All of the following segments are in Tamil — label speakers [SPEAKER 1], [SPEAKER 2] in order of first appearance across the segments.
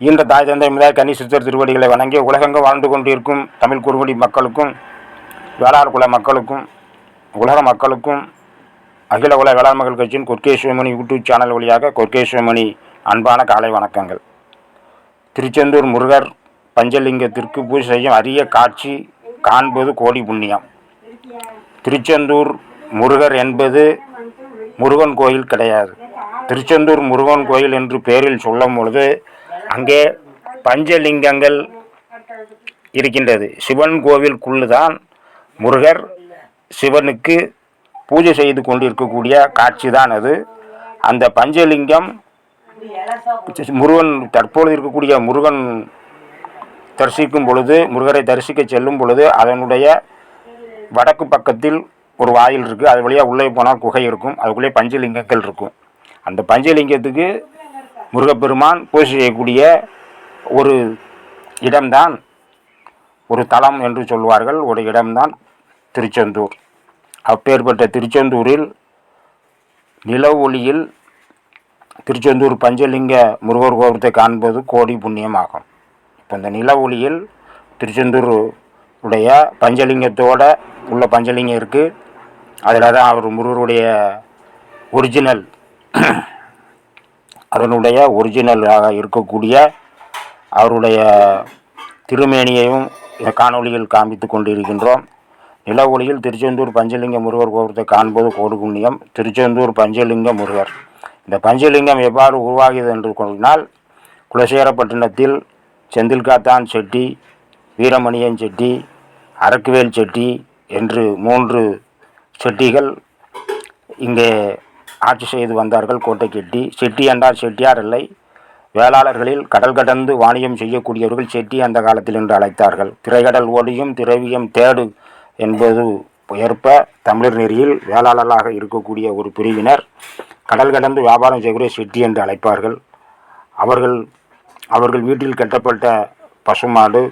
[SPEAKER 1] ஈன்ற தாய் தந்தை முதல் கன்னி திருவடிகளை வணங்கி உலகெங்கும் வாழ்ந்து கொண்டிருக்கும் தமிழ் குறுவடி மக்களுக்கும் வேளாண் குல மக்களுக்கும் உலக மக்களுக்கும் அகில உலக வேளாண் மக்கள் கட்சியின் கொர்க்கேஸ்வரமணி யூடியூப் சேனல் வழியாக கொர்க்கேஸ்வரமணி அன்பான காலை வணக்கங்கள். திருச்செந்தூர் முருகர் பஞ்சலிங்கத்திற்கு பூஜை செய்யும் அரிய காட்சி காண்பது கோடி புண்ணியம். திருச்செந்தூர் முருகர் என்பது முருகன் கோயில் கிடையாது. திருச்செந்தூர் முருகன் கோயில் என்று பெயரில் சொல்லும் பொழுது அங்கே பஞ்சலிங்கங்கள் இருக்கின்றது. சிவன் கோவிலுக்குள்ளுதான் முருகர் சிவனுக்கு பூஜை செய்து கொண்டிருக்கக்கூடிய காட்சி தான் அது. அந்த பஞ்சலிங்கம் முருகன் தற்பொழுது இருக்கக்கூடிய முருகன் தரிசிக்கும் பொழுது முருகரை தரிசிக்க செல்லும் பொழுது அதனுடைய வடக்கு பக்கத்தில் ஒரு வாயில் இருக்குது அது வழியாக உள்ளே போனால் குகை இருக்கும். அதுக்குள்ளே பஞ்சலிங்கங்கள் இருக்கும். அந்த பஞ்சலிங்கத்துக்கு முருகப்பெருமான் பூஜை செய்யக்கூடிய ஒரு இடம்தான் ஒரு தலம் என்று சொல்வார்கள். ஒரு இடம்தான் திருச்செந்தூர். அப்பேற்பட்ட திருச்செந்தூரில் நில ஒளியில் திருச்செந்தூர் பஞ்சலிங்க முருகர் கோபுரத்தை காண்பது கோடி புண்ணியமாகும். இப்போ இந்த நில ஒளியில் திருச்செந்தூர் உடைய பஞ்சலிங்கத்தோட உள்ள பஞ்சலிங்கம் இருக்குது அதில் தான் அவர் முருகருடைய ஒரிஜினல் அதனுடைய ஒரிஜினலாக இருக்கக்கூடிய அவருடைய திருமேனியையும் காணொளியில் காண்பித்து கொண்டிருக்கின்றோம். நில ஒளியில் திருச்செந்தூர் பஞ்சலிங்க முருகர் கோபுரத்தை காண்பது கோடு புண்ணியம். திருச்செந்தூர் பஞ்சலிங்க முருகர். இந்த பஞ்சலிங்கம் எவ்வாறு உருவாகியது என்று கூறினால் குலசேரப்பட்டினத்தில் செந்தில்காத்தான் செட்டி வீரமணியன் செட்டி அரக்குவேல் செட்டி என்று மூன்று செட்டிகள் இங்கே ஆட்சி செய்து வந்தார்கள் கோட்டை கெட்டி செட்டி என்றால் செட்டியார் இல்லை. வேளாளர்களில் கடல் கடந்து வாணியம் செய்யக்கூடியவர்கள் செட்டி அந்த காலத்தில் என்று அழைத்தார்கள். திரைகடல் ஒளியும் திரவியம் தேடு என்பது ஏற்ப தமிழர் நெறியில் வேளாளர்களாக இருக்கக்கூடிய ஒரு பிரிவினர் கடல் கடந்து வியாபாரம் செய்யக்கூடிய செட்டி என்று அழைப்பார்கள். அவர்கள் அவர்கள் வீட்டில் கட்டப்பட்ட பசுமாடு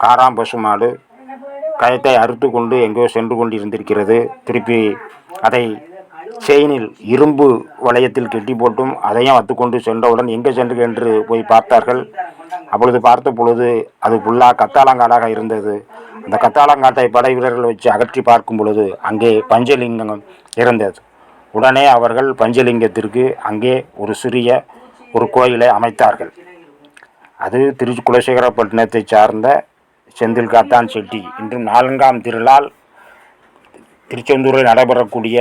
[SPEAKER 1] காராம் பசுமாடு கயத்தை அறுத்து கொண்டு எங்கோ சென்று கொண்டிருந்திருக்கிறது. திருப்பி அதை செயினில் இரும்பு வளையத்தில் கெட்டி போட்டும் அதையும் அத்துக்கொண்டு சென்றவுடன் எங்கே சென்று என்று போய் பார்த்தார்கள். அப்பொழுது பார்த்த பொழுது அது ஃபுல்லாக கத்தாளங்காடாக இருந்தது. அந்த கத்தாளங்காட்டை படை வீரர்கள் வச்சு அகற்றி பார்க்கும் பொழுது அங்கே பஞ்சலிங்கம் இருந்தது. உடனே அவர்கள் பஞ்சலிங்கத்திற்கு அங்கே ஒரு சிறிய ஒரு கோயிலை அமைத்தார்கள். அது திருச்சி குலசேகரப்பட்டினத்தை சார்ந்த செந்தில் காத்தான் செட்டி. இன்றும் நான்காம் திருநாள் திருச்செந்தூரில் நடைபெறக்கூடிய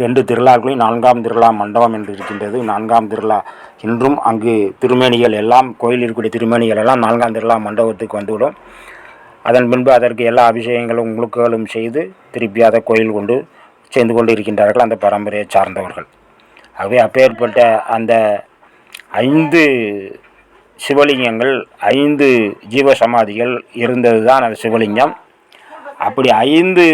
[SPEAKER 1] ரெண்டு திருவிழாக்களையும் நான்காம் திருவிழா மண்டபம் என்று இருக்கின்றது. நான்காம் திருவிழா இன்றும் அங்கு திருமேனிகள் எல்லாம் கோயில் இருக்கக்கூடிய திருமேனிகள் எல்லாம் நான்காம் திருவிழா மண்டபத்துக்கு வந்துவிடும். அதன் பின்பு அதற்கு எல்லா அபிஷேகங்களும் முழுக்குகளும் செய்து திருப்பி அதை கோயில் கொண்டு சேர்ந்து கொண்டு இருக்கின்றார்கள் அந்த பரம்பரையை சார்ந்தவர்கள். ஆகவே அப்பேற்பட்ட அந்த ஐந்து சிவலிங்கங்கள் ஐந்து ஜீவ சமாதிகள் இருந்தது தான் அந்த சிவலிங்கம். அப்படி ஐந்து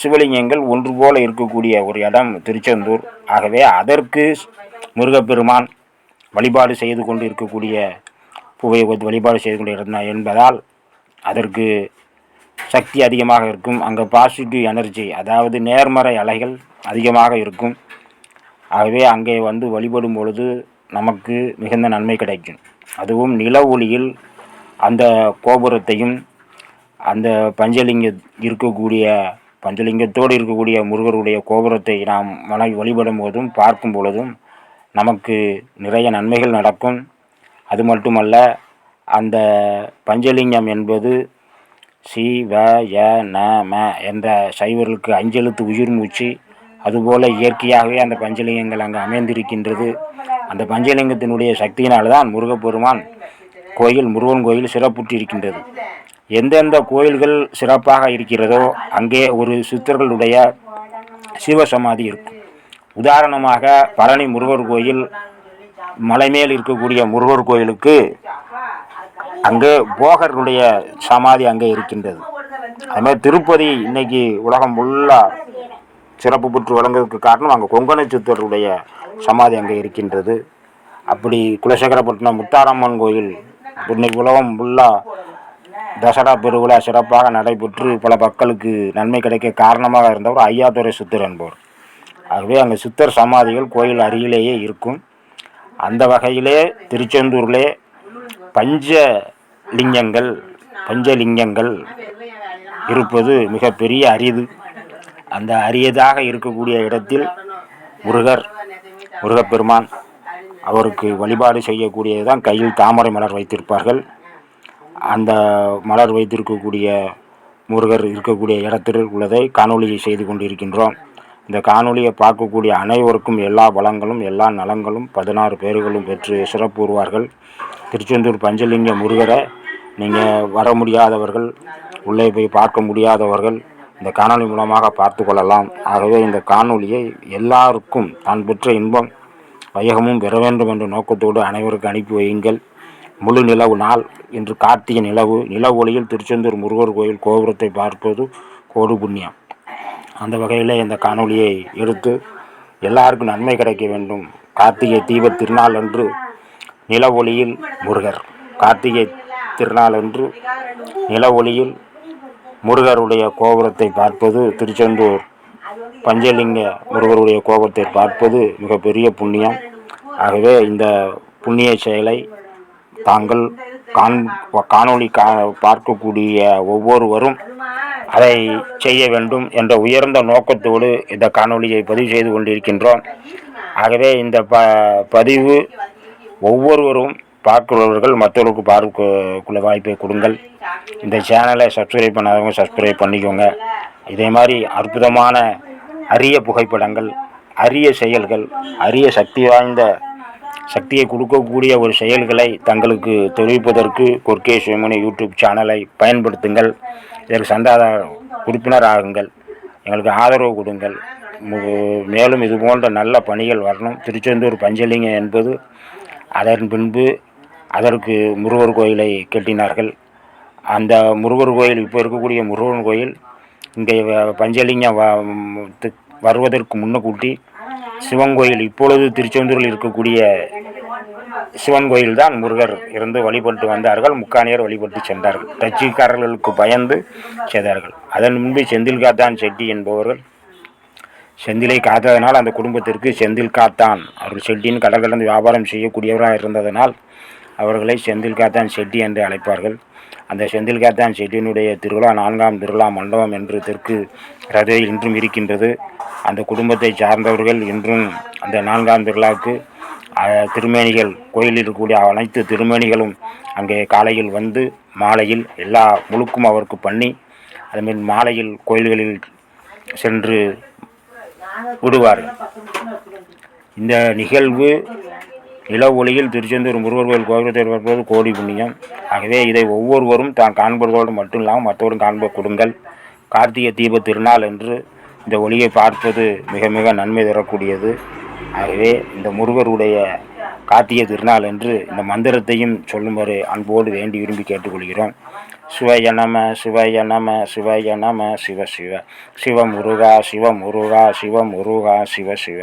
[SPEAKER 1] சிவலிங்கங்கள் ஒன்று போல இருக்கக்கூடிய ஒரு இடம் திருச்செந்தூர். ஆகவே அதற்கு முருகப்பெருமான் வழிபாடு செய்து கொண்டு இருக்கக்கூடிய பூவை வழிபாடு செய்து கொண்டு இருந்தார் என்பதால் அதற்கு சக்தி அதிகமாக இருக்கும். அங்கே பாசிட்டிவ் எனர்ஜி அதாவது நேர்மறை அலைகள் அதிகமாக இருக்கும். ஆகவே அங்கே வந்து வழிபடும் பொழுது நமக்கு மிகுந்த நன்மை கிடைக்கும். அதுவும் நில ஒளியில் அந்த கோபுரத்தையும் அந்த பஞ்சலிங்க இருக்கக்கூடிய பஞ்சலிங்கத்தோடு இருக்கக்கூடிய முருகருடைய கோபுரத்தை நாம் மன வழிபடும் போதும் பார்க்கும் பொழுதும் நமக்கு நிறைய நன்மைகள் நடக்கும். அது மட்டுமல்ல அந்த பஞ்சலிங்கம் என்பது சி வ ய ந ம என்ற சைவர்களுக்கு அஞ்செழுத்து உயிர் மூச்சு அதுபோல் இயற்கையாகவே அந்த பஞ்சலிங்கங்கள் அங்கே அமைந்திருக்கின்றது. அந்த பஞ்சலிங்கத்தினுடைய சக்தியினால் தான் முருகப்பெருமான் கோயில் முருகன் கோயில் சிறப்புற்றிருக்கின்றது. எந்தெந்த கோயில்கள் சிறப்பாக இருக்கிறதோ அங்கே ஒரு சித்தர்களுடைய சிவசமாதி இருக்கும். உதாரணமாக பழனி முருகர் கோயில் மலை மேல் இருக்கக்கூடிய முருகர் கோயிலுக்கு அங்கே போகர்களுடைய சமாதி அங்கே இருக்கின்றது. அதுமாதிரி திருப்பதி இன்னைக்கு உலகம் ஃபுல்லாக சிறப்பு பெற்று வழங்குவதற்கு காரணம் அங்கே கொங்கண சித்தருடைய சமாதி அங்கே இருக்கின்றது. அப்படி குலசேகரப்பட்டினம் முத்தாரம்மன் கோயில் இன்னைக்கு உலகம் ஃபுல்லாக தசரா பெருவிழா சிறப்பாக நடைபெற்று பல மக்களுக்கு நன்மை கிடைக்க காரணமாக இருந்தவர் ஐயாதுரை சித்தர் என்பவர். ஆகவே அங்கே சித்தர் சமாதிகள் கோயில் அருகிலேயே இருக்கும். அந்த வகையிலே திருச்செந்தூரிலே பஞ்ச லிங்கங்கள் பஞ்சலிங்கங்கள் இருப்பது மிகப்பெரிய அரிது. அந்த அரியதாக இருக்கக்கூடிய இடத்தில் முருகர் முருகப்பெருமான் அவருக்கு வழிபாடு செய்யக்கூடியது தான் கையில் தாமரை மலர் வைத்திருப்பார்கள். அந்த மலர் வைத்திருக்கக்கூடிய முருகர் இருக்கக்கூடிய இடத்தில் உள்ளதை காணொளியை செய்து கொண்டிருக்கின்றோம். இந்த காணொளியை பார்க்கக்கூடிய அனைவருக்கும் எல்லா வளங்களும் எல்லா நலங்களும் பதினாறு பேர்களும் பெற்று சிறப்புறுவார்கள். திருச்செந்தூர் பஞ்சலிங்க முருகரை நீங்கள் வர முடியாதவர்கள் உள்ளே போய் பார்க்க முடியாதவர்கள் இந்த காணொளி மூலமாக பார்த்து கொள்ளலாம். ஆகவே இந்த காணொளியை எல்லாருக்கும் தான் பெற்ற இன்பம் வையகமும் பெற வேண்டும் என்ற நோக்கத்தோடு அனைவருக்கும் அனுப்பி வையுங்கள். முழு நிலவு நாள் இன்று கார்த்திகை நிலவு. நில ஒளியில் திருச்செந்தூர் முருகர் கோயில் கோபுரத்தை பார்ப்பது கோடு புண்ணியம். அந்த வகையில் இந்த காணொளியை எடுத்து எல்லாருக்கும் நன்மை கிடைக்க வேண்டும். கார்த்திகை தீப திருநாள் அன்று நில ஒளியில் முருகர். கார்த்திகை திருநாள் அன்று நில ஒளியில் முருகருடைய கோபுரத்தை பார்ப்பது திருச்செந்தூர் பஞ்சலிங்க முருகருடைய கோபத்தை பார்ப்பது மிகப்பெரிய புண்ணியம். ஆகவே இந்த புண்ணிய செயலை தாங்கள் காண் காணொளி கா பார்க்கக்கூடிய ஒவ்வொருவரும் அதை செய்ய வேண்டும் என்ற உயர்ந்த நோக்கத்தோடு இந்த காணொளியை பதிவு செய்து கொண்டிருக்கின்றோம். ஆகவே இந்த ப பதிவு ஒவ்வொருவரும் பார்க்கிறவர்கள் மற்றவர்களுக்கு பார்க்கக்குள்ள வாய்ப்பை கொடுங்கள். இந்த சேனலை சப்ஸ்கிரைப் பண்ணாதவங்க சப்ஸ்கிரைப் பண்ணிக்கோங்க. இதே மாதிரி அற்புதமான அரிய புகைப்படங்கள் அரிய செயல்கள் அரிய சக்தி வாய்ந்த சக்தியை கொடுக்கக்கூடிய ஒரு செயல்களை தங்களுக்கு தெரிவிப்பதற்கு கொர்கே சிவமணி யூடியூப் சேனலை பயன்படுத்துங்கள். இதற்கு சந்தாத உறுப்பினர் ஆகுங்கள். எங்களுக்கு ஆதரவு கொடுங்கள். மேலும் இது போன்ற நல்ல பணிகள் வரணும். திருச்செந்தூர் பஞ்சலிங்கம் என்பது அதன் பின்பு அதற்கு முருகர் கோயிலை கட்டினார்கள். அந்த முருகர் கோயில் இப்போ இருக்கக்கூடிய முருகன் கோயில் இங்கே பஞ்சலிங்கம் வருவதற்கு முன்னக்கூட்டி சிவன் கோயில் இப்பொழுது திருச்செந்தூரில் இருக்கக்கூடிய சிவன் கோயில் தான் முருகர் இருந்து வழிபட்டு வந்தார்கள் முக்காணியர் வழிபட்டு சென்றார்கள். டச்சுக்காரர்களுக்கு பயந்து செய்தார்கள் அதன் முன்பு செந்தில் காத்தான் செட்டி என்பவர்கள் செந்திலை காத்ததனால் அந்த குடும்பத்திற்கு செந்தில் காத்தான் அவர்கள் செட்டியின் கடல் கடந்து வியாபாரம் செய்யக்கூடியவராக இருந்ததனால் அவர்களை செந்தில் காத்தான் செட்டி என்று அழைப்பார்கள். அந்த செந்தில் காத்தான் செட்டியினுடைய திருவிழா நான்காம் திருவிழா மண்டபம் என்று தெற்கு ரதையில் இன்றும் இருக்கின்றது. அந்த குடும்பத்தை சார்ந்தவர்கள் இன்றும் அந்த நான்காம் திருவிழாவுக்கு திருமேனிகள் கோயிலில் இருக்கக்கூடிய அனைத்து திருமேனிகளும் அங்கே காலையில் வந்து மாலையில் எல்லா முழுக்கும் அவருக்கு பண்ணி அதுமாரி மாலையில் கோயில்களில் சென்று விடுவார்கள். இந்த நிகழ்வு நில ஒளியில் திருச்செந்தூர் முருகர் கோயில் கோபுரத்தை பார்ப்பது கோடி புண்ணியம். ஆகவே இதை ஒவ்வொருவரும் தான் காண்பதோடு மட்டும் இல்லாமல் மற்றவரும் காண்ப கொடுங்கள். கார்த்திகை தீப திருநாள் என்று இந்த ஒளியை பார்ப்பது மிக மிக நன்மை தரக்கூடியது. ஆகவே இந்த முருகருடைய கார்த்திகை திருநாள் என்று இந்த மந்திரத்தையும் சொல்லுமாறு அன்போடு வேண்டி விரும்பி கேட்டுக்கொள்கிறோம். சிவய நம சிவய நம சிவய நம சிவ சிவ சிவமுருகா சிவமுருகா சிவ சிவ சிவ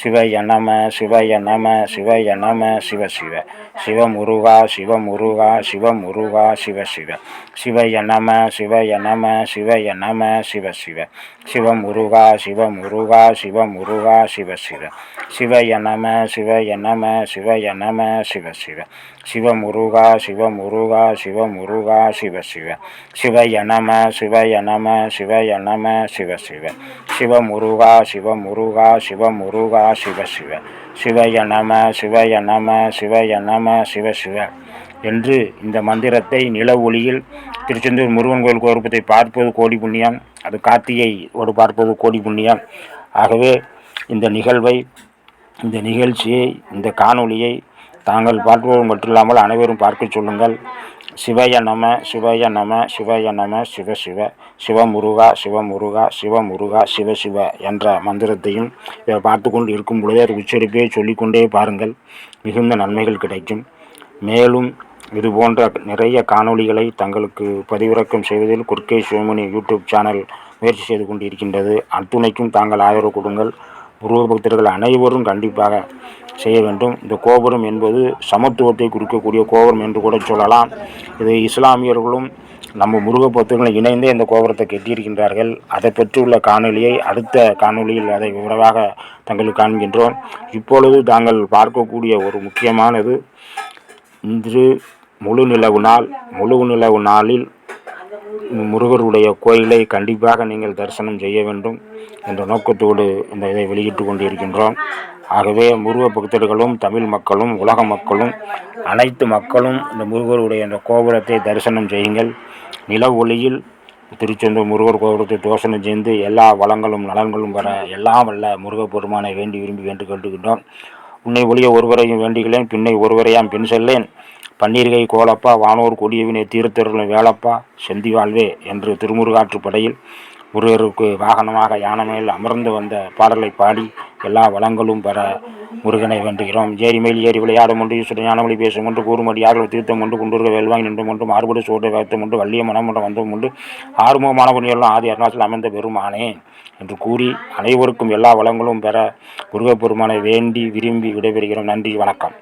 [SPEAKER 1] சிவய நம சிவய நம சிவய நம சிவ சிவ சிவமுருகா சிவமுருகா சிவ சிவ சிவ சிவய நம சிவய நம சிவய நம சிவ சிவ சிவமுருகா சிவமுருகா சிவ சிவ சிவ சிவய நம சிவய நம சிவய நம சிவ சிவ சிவமுருகா சிவமுருகா சிவ சிவ சிவ சிவ சிவய நம சிவய நம சிவய நம சிவ சிவ சிவ முருகா சிவ முருகா சிவ முருகா சிவ சிவய நம சிவய நம சிவய நம சிவ சிவ என்று இந்த மந்திரத்தை நில ஒளியில் திருச்செந்தூர் முருகன் கோயில் கோபுரத்தை பார்ப்பது கோடி புண்ணியம் அது கார்த்திகை ஒரு பார்ப்பது கோடி புண்ணியம். ஆகவே இந்த நிகழ்வை இந்த நிகழ்ச்சியை இந்த காணொளியை தாங்கள் பார்ப்பது மட்டுமில்லாமல் அனைவரும் பார்க்க சொல்லுங்கள். சிவய நம சிவய நம சிவய நம சிவ சிவ சிவ முருகா சிவ முருகா சிவ முருகா சிவ சிவ என்ற மந்திரத்தையும் இதை பார்த்து கொண்டு இருக்கும் பொழுதே அது சொல்லிக்கொண்டே பாருங்கள். மிகுந்த நன்மைகள் கிடைக்கும். மேலும் இது போன்ற நிறைய காணொளிகளை தங்களுக்கு பதிவிறக்கம் செய்வதில் குர்கே சிவமணி யூடியூப் சேனல் முயற்சி செய்து கொண்டிருக்கின்றது. அத்துணைக்கும் தாங்கள் ஆதரவு கொடுங்கள். பூர்வ பக்தர்கள் அனைவரும் கண்டிப்பாக செய்ய வேண்டும். இந்த கோபுரம் என்பது சமத்துவத்தை குறிக்கக்கூடிய கோபுரம் என்று கூட சொல்லலாம். இது இஸ்லாமியர்களும் நம்ம முருக பக்தர்களும் இணைந்தே இந்த கோபுரத்தை கட்டியிருக்கின்றார்கள். அதை பெற்றுள்ள காணொலியை அடுத்த காணொளியில் அதை விரைவாக தங்களுக்கு காண்கின்றோம். இப்பொழுது தாங்கள் பார்க்கக்கூடிய ஒரு முக்கியமானது இன்று முழு நிலவு நாள் முழு நிலவு நாளில் முருகருடைய கோயிலை கண்டிப்பாக நீங்கள் தரிசனம் செய்ய வேண்டும் என்ற நோக்கத்தோடு இந்த இதை வெளியிட்டு கொண்டிருக்கின்றோம். ஆகவே முருக பக்தர்களும் தமிழ் மக்களும் உலக மக்களும் அனைத்து மக்களும் இந்த முருகருடைய இந்த கோபுரத்தை தரிசனம் செய்யுங்கள். நில ஒளியில் திருச்செந்தூர் முருகர் கோபுரத்தை தோசனம் செய்து எல்லா வளங்களும் நலன்களும் வர எல்லாம் வல்ல முருகப்பெருமானை வேண்டி விரும்பி வேண்டு கேட்டுக்கின்றோம் உன்னை ஒழிய ஒருவரையும் வேண்டுகிறேன் பின்னை ஒருவரையாம் பின் செல்லேன். பன்னீர்கை கோலப்பா வானோர் கொடியவினை தீர்த்தருளும் வேலப்பா செந்தி வாழ்வே என்று திருமுருகாற்று படையில் முருகருக்கு வாகனமாக யானை மேல் அமர்ந்து வந்த பாடலை பாடி எல்லா வளங்களும் பெற முருகனை வேண்டுகிறோம். ஏரி மேல் ஏறி விளையாடும் ஒன்று ஈஸ்வரன் ஞானமொழி பேசும் ஒன்று கூறுமடி யார்கள் தீர்த்தம் ஒன்று குண்டுருக வேல்வாங்கி நின்றும் ஒன்று மாறுபடு சோற்றை வைத்தும் ஒன்று வள்ளிய மனம் ஒன்று வந்ததும் உண்டு ஆறுமுகமான புண்ணியெல்லாம் ஆதி அருணாச்சல் அமைந்த பெருமானே என்று கூறி அனைவருக்கும் எல்லா வளங்களும் பெற முருகப்பெருமானை வேண்டி விரும்பி விடைபெறுகிறோம். நன்றி வணக்கம்.